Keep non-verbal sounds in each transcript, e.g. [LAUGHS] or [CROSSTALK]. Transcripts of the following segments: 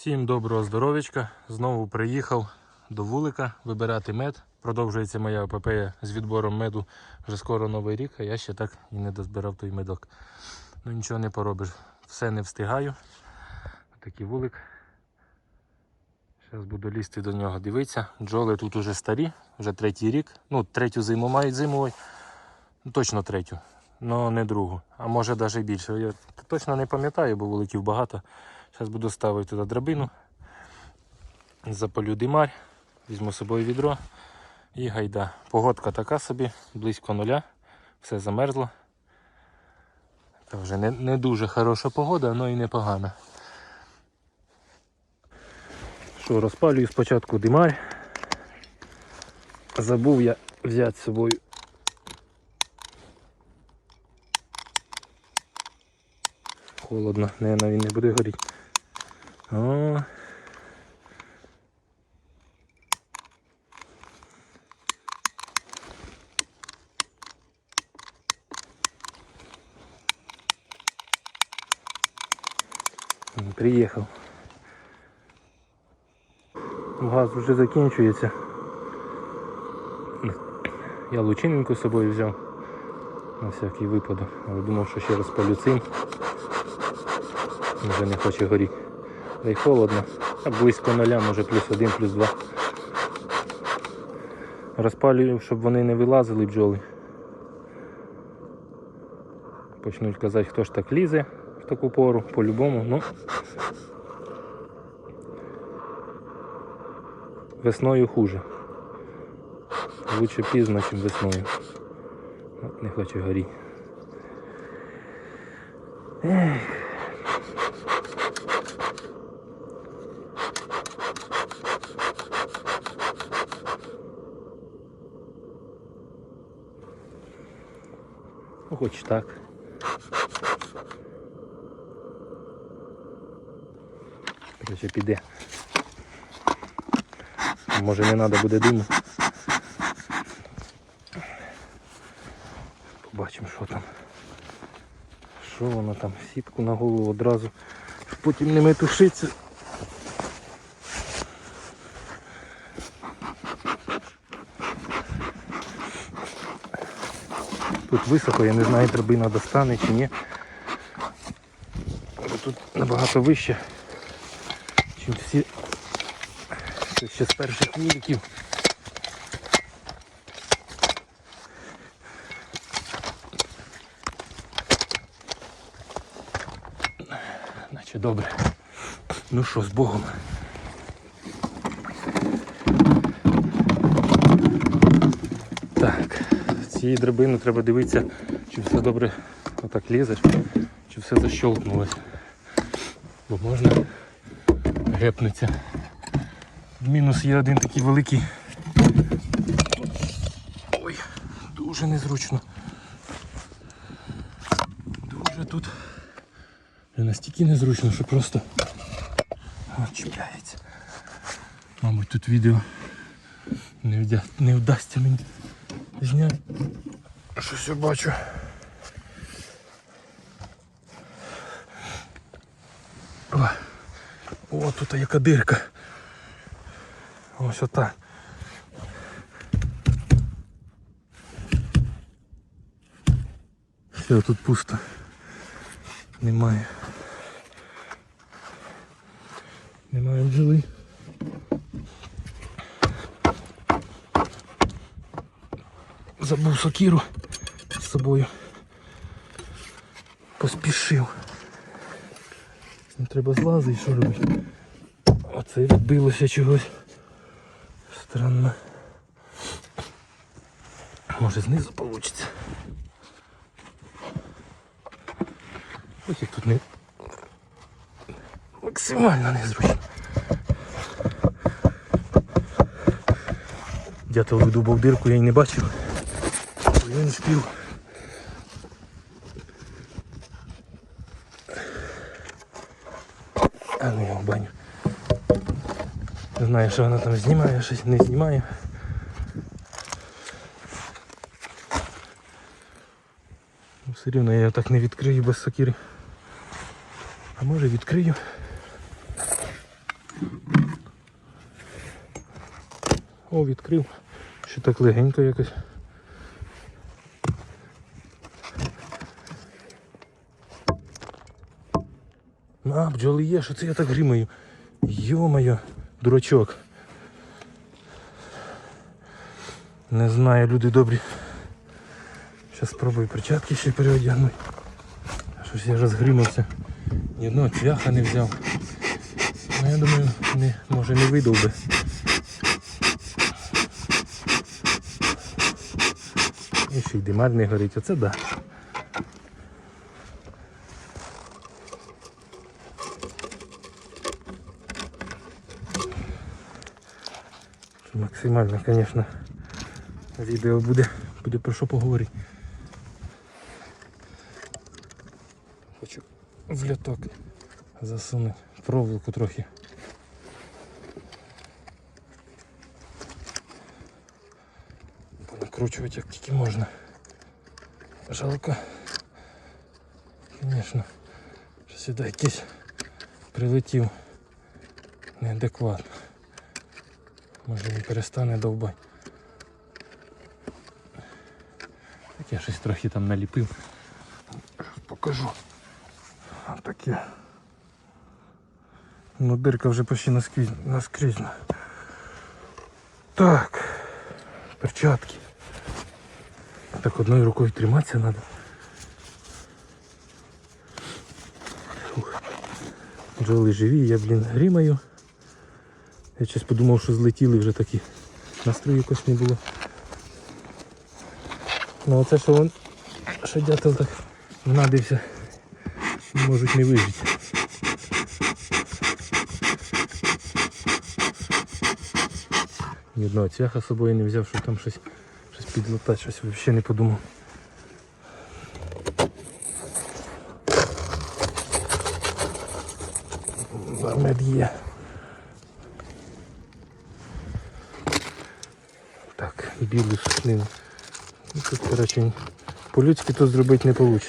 Всім доброго здоров'ячка. Знову приїхав до вулика вибирати мед. Продовжується моя епопея з відбором меду. Вже скоро новий рік, а я ще так і не дозбирав той медок. Ну нічого не поробиш. Все не встигаю. Такий вулик. Зараз буду лізти до нього. Дивитися. Бджоли тут уже старі, вже третій рік. Ну, третю зиму мають зимовий. Ну, точно третю. Ну не другу. А може навіть більше. Я точно не пам'ятаю, бо вуликів багато. Зараз буду ставити туди драбину, запалю димарь, візьму з собою відро і гайда. Погодка така собі, близько нуля, все замерзло. Це вже не, не дуже хороша погода, але і непогана. Що, розпалюю спочатку димарь. Забув я взяти з собою холодно, не, він не буде горіти. О. Приїхав. Газ вже закінчується. Я лучинку з собою взяв на всякий випадок, але думав, що ще розпалю цим. Вже не хоче горіти. Та й холодно. Близько нуля, може плюс один, плюс два. Розпалюю, щоб вони не вилазили бджоли. Почнуть казати, хто ж так лізе в таку пору, по-любому, ну. Весною хуже. Лучше пізно, ніж весною. Не хоче горіти. Ех. Ну, хоч так. Короче, піде. Може не треба буде диму. Побачимо, що там. Що воно там, сітку на голову одразу, щоб потім не метушиться. Тут високо, я не знаю, драбина достане чи ні. Тут набагато вище, ніж всі Це ще з перших вуликів. Наче добре. Ну що, з Богом. Так, цієї драбини треба дивитися, чи все добре отак лізеш, чи все защолкнулось. Бо можна гепнеться. Мінус є один такий великий. Ой, дуже незручно. Дуже тут настільки незручно, що просто чіпляється. Мабуть, тут відео не, вдя... не вдасться мені зняти. Щось я бачу. О, О, тут яка дирка. Ось отак. Все, тут пусто. Немає. Немає бджоли. Забув сокіру з собою. Поспішив. Треба злазити, що робити. Оце відбилося чогось. Странно. Може знизу вийде. Ось як тут не максимально незручно. Дятел видубав дирку, я й не бачив не спів. А ну я в баню. Не знаю, що вона там знімає, щось не знімає. Ну, все рівно я її так не відкрию без сокири. А може відкрию. О, відкрив. Ще так легенько якось. А, бджоли є, що це я так гримаю. Йо-моє, дурачок. Не знаю, люди добрі. Зараз спробую перчатки ще переодягнути. Щось я розгримався. Ні одного цвяха не взяв. Ну я думаю, не, може не видав би. І ще й димар не горить, оце да. Максимально, звісно, відео буде, буде про що поговорити. Хочу в льоток засунути проволоку трохи. Понакручувати як тільки можна. Жалко. Звісно, що сюди якийсь прилетів неадекватно. Може він перестане довбати. Так я щось трохи там наліпив. Покажу. Таке. Ну дирка вже почти наскрізь, наскрізна. Так. Перчатки. Так одною рукою триматися треба. Фух. Бджоли живі, я, блін, грімаю. Я щось подумав, що злетіли вже такі. Настрою якось не було. Ну оце що вон, що дятел так надився, можуть не вижити. Ні одного цвяха з собою не взяв, щоб там щось, щось підлатати, щось взагалі не подумав. Мед є. Так, білу сушнину. Ну, Тут, коротше, по-людськи то зробити не вийде.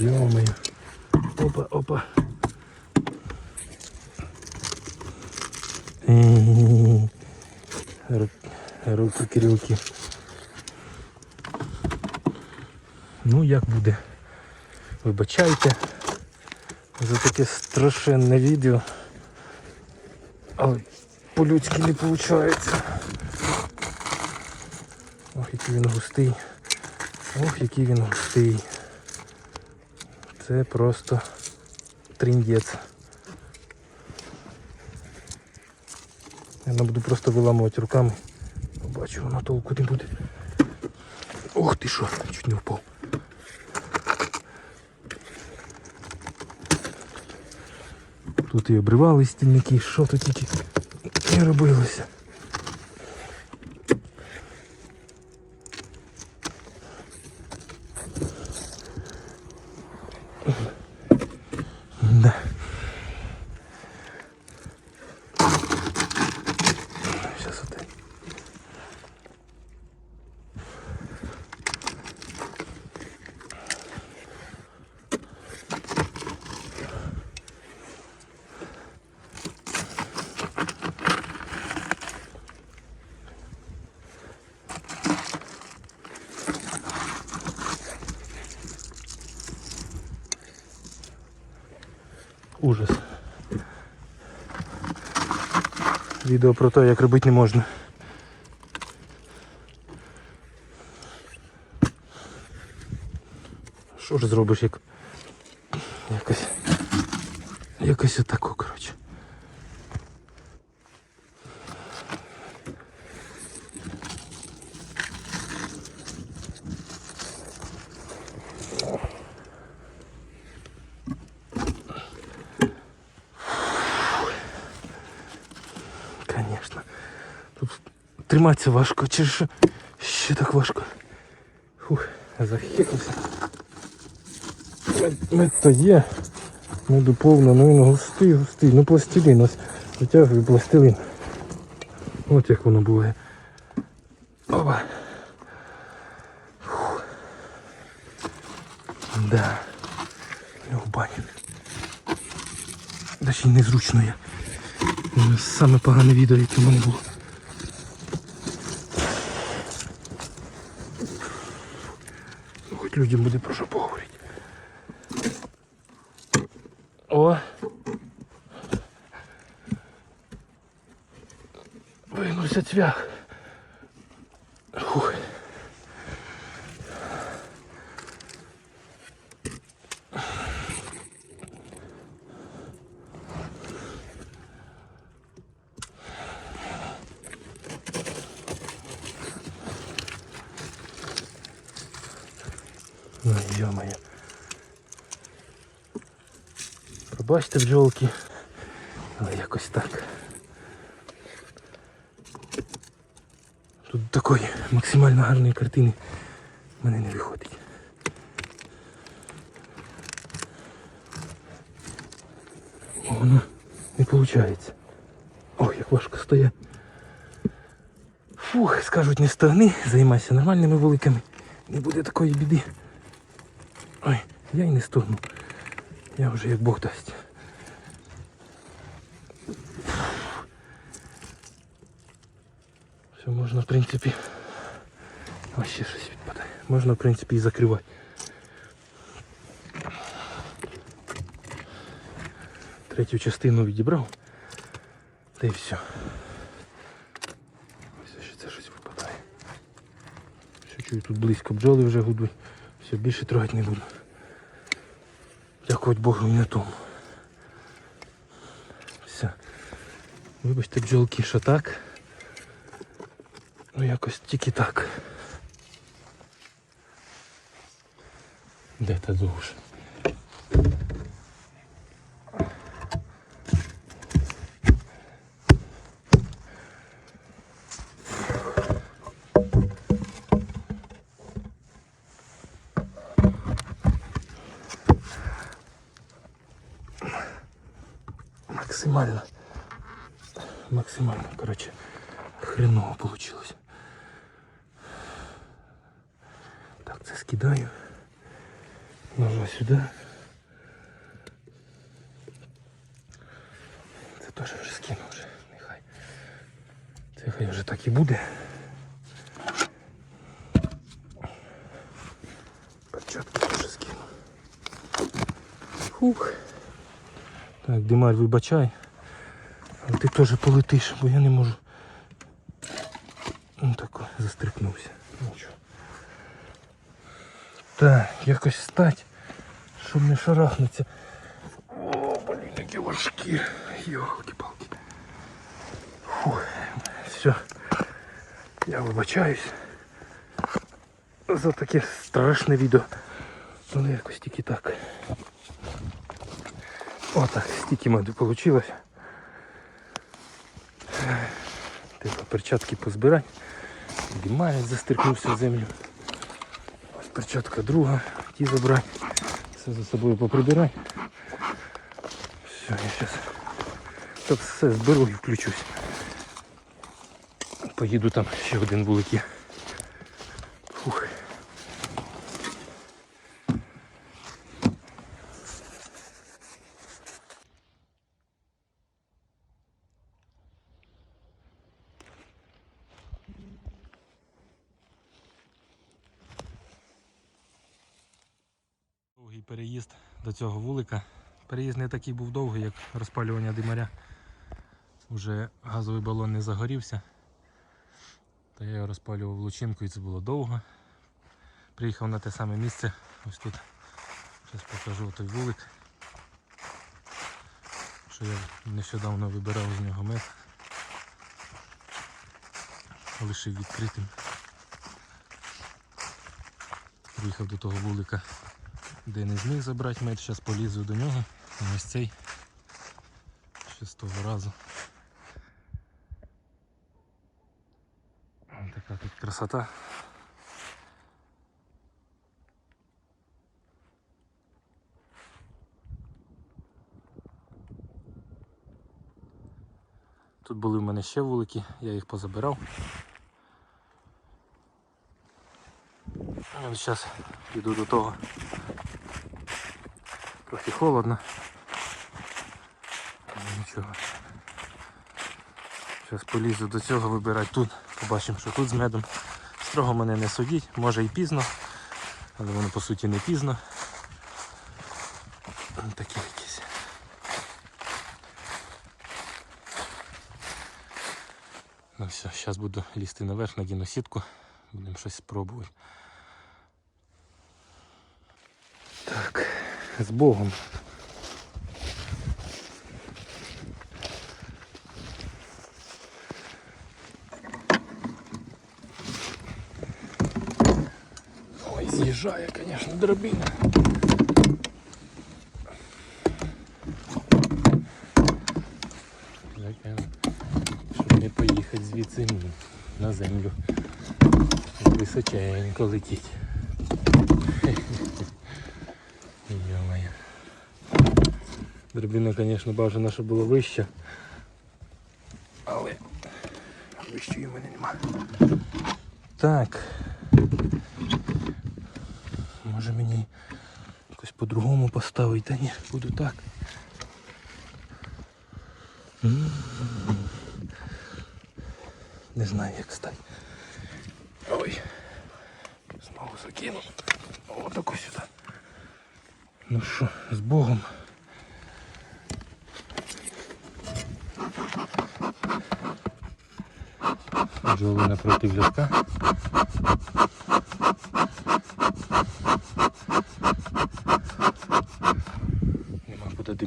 Йо-моє. Опа, опа. Руки крюки. Ну як буде? Вибачайте за таке страшенне відео. Але по-людськи не виходить. Ох, який він густий. Ох, який він густий. Це просто триндець. Я буду просто виламувати руками. Побачу, воно толку не буде. Ох ти що, чуть не впав. Тут і обривали стільники, що тут тільки не робилося. Да. Сейчас вот так. Ужас. Відео про те, як робити не можна. Що ж зробиш, як якось якось отако, коротше. Конечно. Тут триматися важко, чи що ще так важко. Фух, захекався. Мед- є. Меду повно, ну він густий, густий. Ну пластилін ось витягую пластилін. От як воно буває. Опа. Фух. Да. Бані. Да ще й незручно я. Ну, Саме погане відео, яке в мене було. Ну, Хоч людям буде про що поговорити. О! Вигнувся цвях. Фух. Ну, ё-моё. Пробачте бджолки. Але якось так. Тут такої максимально гарної картини в мене не виходить. Воно не виходить. Ох, як важко стоять. Фух, скажуть, не стогни, займайся нормальними вуликами. Не буде такої біди. Ой, я й не стогну. Я вже як Бог дасть. Все, можна в принципі. Ось ще щось відпадає. Можна в принципі і закривати. Третю частину відібрав. Та й все. Ось ще це щось випадає. Все чую, тут близько бджоли вже гудуть. Все, більше трогати не буду. Дякувати Богу і на тому. Все. Вибачте, бджолки, що так. Ну якось тільки так. Де та душа? Максимально. Максимально, короче, хреново получилось. Так, це скидаю. Ножа сюди. Це теж вже скину вже, нехай. Це хай вже так і буде. Перчатки теж скину. Фух. Так, Димар, вибачай. Але ти теж полетиш, бо я не можу. Ну так, застрикнувся. Нічого. Так, якось стать, щоб не шарахнуться. О, блін, які важкі. Йолки-палки. Фух, все. Я вибачаюсь за таке страшне відео. Але якось тільки так. Отак, стільки меду вийшло. Треба перчатки позбирати. Дімаєць застрикнувся в землю. Ось перчатка друга, ті забрати. Все за собою поприбирати. Все, я зараз все зберу і включусь. Поїду там ще один вулик є. Фух. Довгий переїзд до цього вулика. Переїзд не такий був довгий, як розпалювання димаря. Уже газовий балон не загорівся. Та я його розпалював лучинку і це було довго. Приїхав на те саме місце. Ось тут. Зараз покажу той вулик. Що я нещодавно вибирав з нього мед. Лишив відкритим. Приїхав до того вулика де не зміг забрати мед, зараз полізу до нього. Ось цей ще з того разу. Ось така тут красота. Тут були в мене ще вулики, я їх позабирав. Зараз піду до того. Трохи холодно. Нічого. Зараз полізу до цього вибирати тут. Побачимо, що тут з медом. Строго мене не судіть, може і пізно, але воно по суті не пізно. Такі якісь. Ну все, зараз буду лізти наверх, надіну сітку, будемо щось спробувати. Так, з Богом. З'їжджає, звісно, дробина. Щоб не поїхати звідси на землю. Височенько летіть. Йо-моє. [LAUGHS] Дробина, звісно, бажано, щоб було вище. Але вищої в мене нема. Так. Може мені якось по-другому поставити, та ні, буду так. Не знаю як стати. Ой. Знову закинув. Отако сюди. Ну що, з Богом. Бджоли напроти льотка.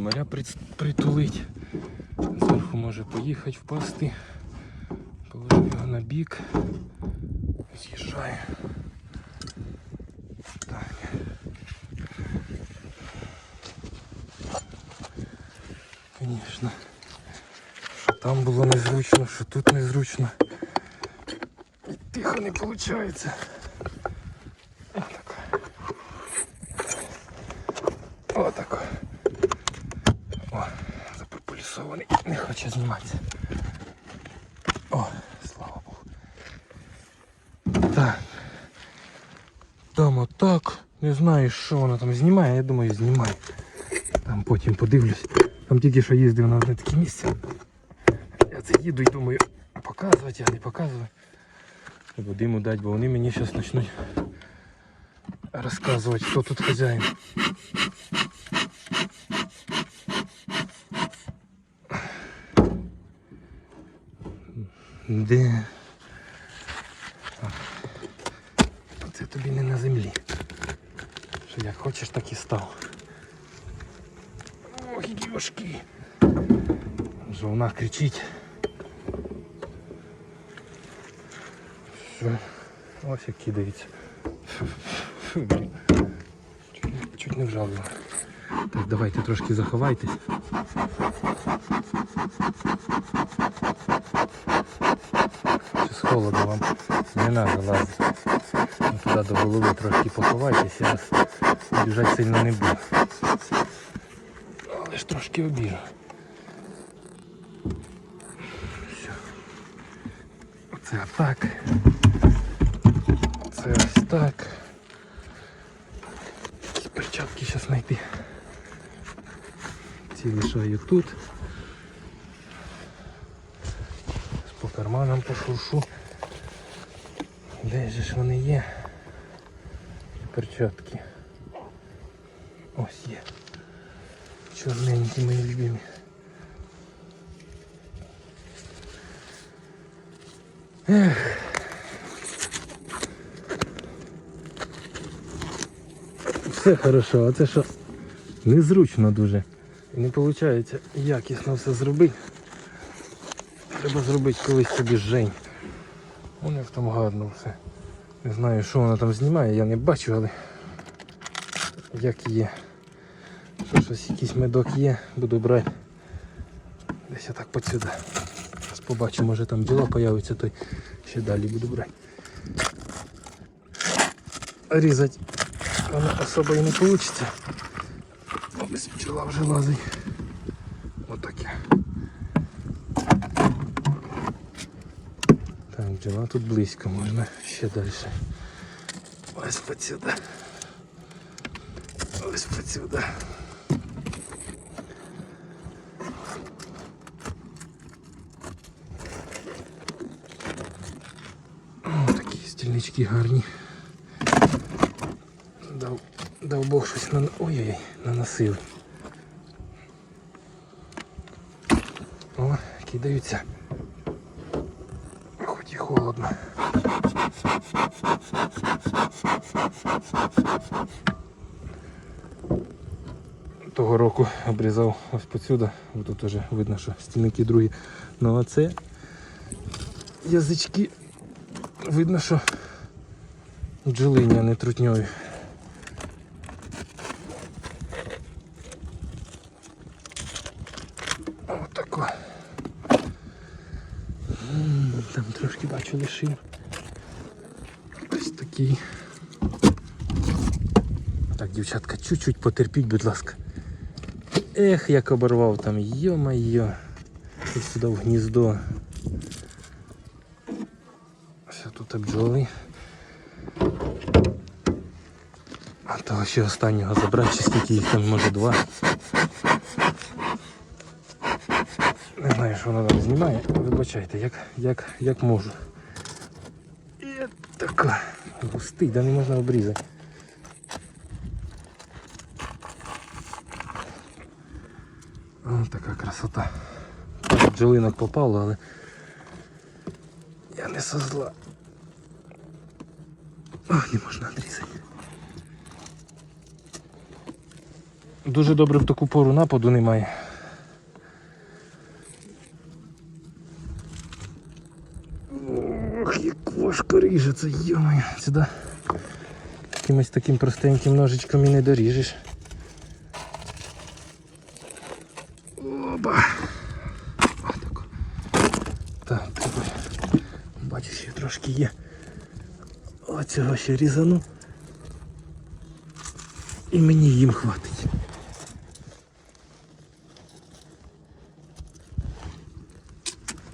Димаря притулить. Зверху може поїхати, впасти. Положив його на бік. З'їжджає. Так. Звісно. Що там було незручно, що тут незручно. Тихо не виходить. Не знаю, що вона там знімає, я думаю, знімає. Там потім подивлюсь. Там тільки що їздив на одне таке місце. Я це їду і думаю, показувати, а не показувати. Треба диму дати, бо вони мені зараз почнуть розказувати, хто тут хазяїн. Де? Хочеш, так і став. Ох, які важкі. Вже вона кричить. Що? Ось як кидається. Фу, блін. Чуть, чуть не вжалило. Так, давайте трошки заховайтесь. Щось холодно вам. Не треба лазити. Ну, Туди до голови трошки поховайтесь, я вас біжати сильно не буду. Але ж трошки обіжу. Все. Оце так. Це ось так. Якісь перчатки зараз знайти. Ці лишаю тут. По карманам пошуршу. Де ж вони є? Перчатки. Ось є. Чорненькі мої любимі. Ех. Все хорошо, а це що? Незручно дуже. І не виходить якісно все зробити. Треба зробити колись собі жень. Воно як там гарно все. Не знаю, що вона там знімає, я не бачу, але як є. Що щось якийсь медок є, буду брати. Десь я так подсюди. Зараз побачу, може там діла появиться, то ще далі буду брати. Різати воно особо і не вийде. Ось пчела вже лазить. Отаке. Так, бджола тут близько, можна ще далі. Ось подсюди. Ось подсюди. Стільнички гарні. Дав, дав Бог щось на... Ой-ой-ой, наносив. О, кидаються. Хоч і холодно. Того року обрізав ось посюди, бо тут вже видно, що стільники другі. Ну а це язички видно, що бджолині, а не трутньові. Отако. Там трошки бачу лишив. Ось такий. Так, дівчатка, чуть-чуть потерпіть, будь ласка. Ех, як оборвав там, йо-майо. Ось сюди в гніздо. Все тут бджоли. А того ще останнього забрати, чи скільки їх там, може два. Не знаю, що вона там знімає. Вибачайте, як, як, як можу. І така. Густий, да не можна обрізати. Ось така красота. Бджолинок попало, але я не со зла. Не можна відрізати. Дуже добре в таку пору нападу немає. Ох, як важко ріжеться, йомаю. Сюди якимось таким простеньким ножичком і не доріжеш. Отако. Так, треба. Бачу, ще трошки є. Оцього ще різану. І мені їм хватить.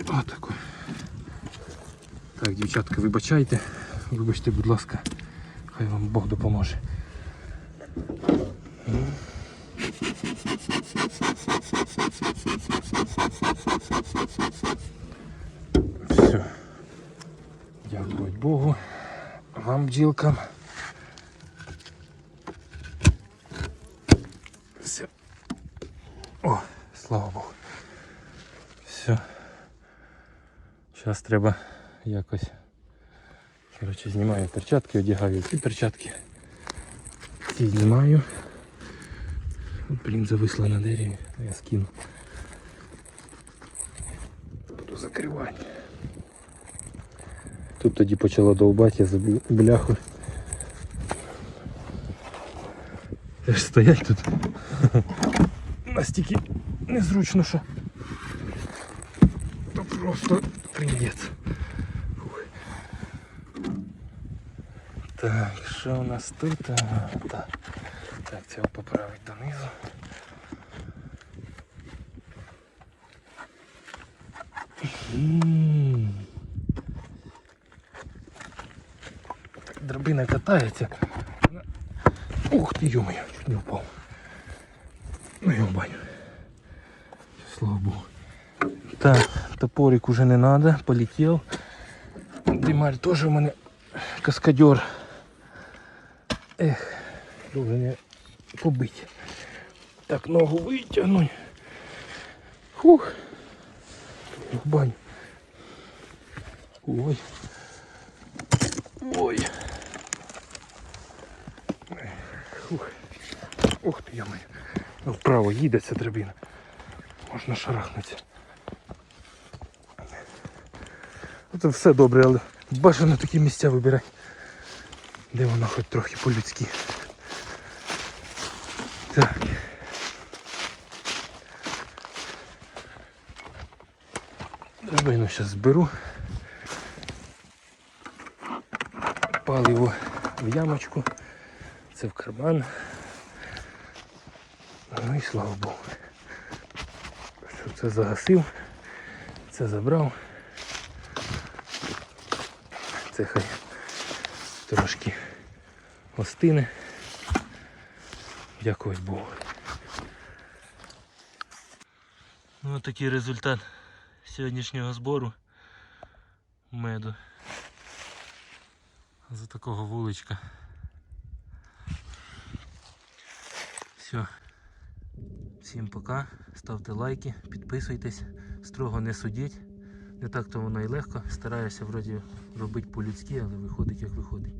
Отако. Так, дівчатка, вибачайте. Вибачте, будь ласка. Хай вам Бог допоможе. Все. Дякую Богу. Вам, бджілкам. Все. О, слава Богу. Все. Зараз треба якось. Коротше, знімаю перчатки, одягаю ці перчатки. Ці знімаю. Блін, зависла на дереві, я скину. Буду закривати. Тут тоді почало довбати, я забув бляху. Теж стоять тут. Настільки незручно, що. То просто трындець. Фух. Так, що у нас тут? Ага, так. Так, цього поправить донизу. Так, Драбина катається. Ух ти, ё-моё, чуть не впав. Ну його баню. Так, топорик уже не надо, полетел. Димарь тоже у мене каскадер. Ех, должен я побить. Так, ногу витягнуть. Фух. В. Ой. Ой. Фух. Ух ти, ями. Вправо їде ця драбина. Можна шарахнутися. Це все добре, але бажано такі місця вибирати, де воно хоч трохи по-людськи. Так. Драбину зараз зберу. Паливо в ямочку. Це в карман. Ну і слава Богу. Що це загасив, це забрав. Це хай трошки остине. Дякувати Богу. Ну, такий результат сьогоднішнього збору меду. з такого вуличка. Все. Всім пока. Ставте лайки, підписуйтесь, строго не судіть. Не так то воно і легко. Стараюся вроді робити по-людськи, але виходить як виходить.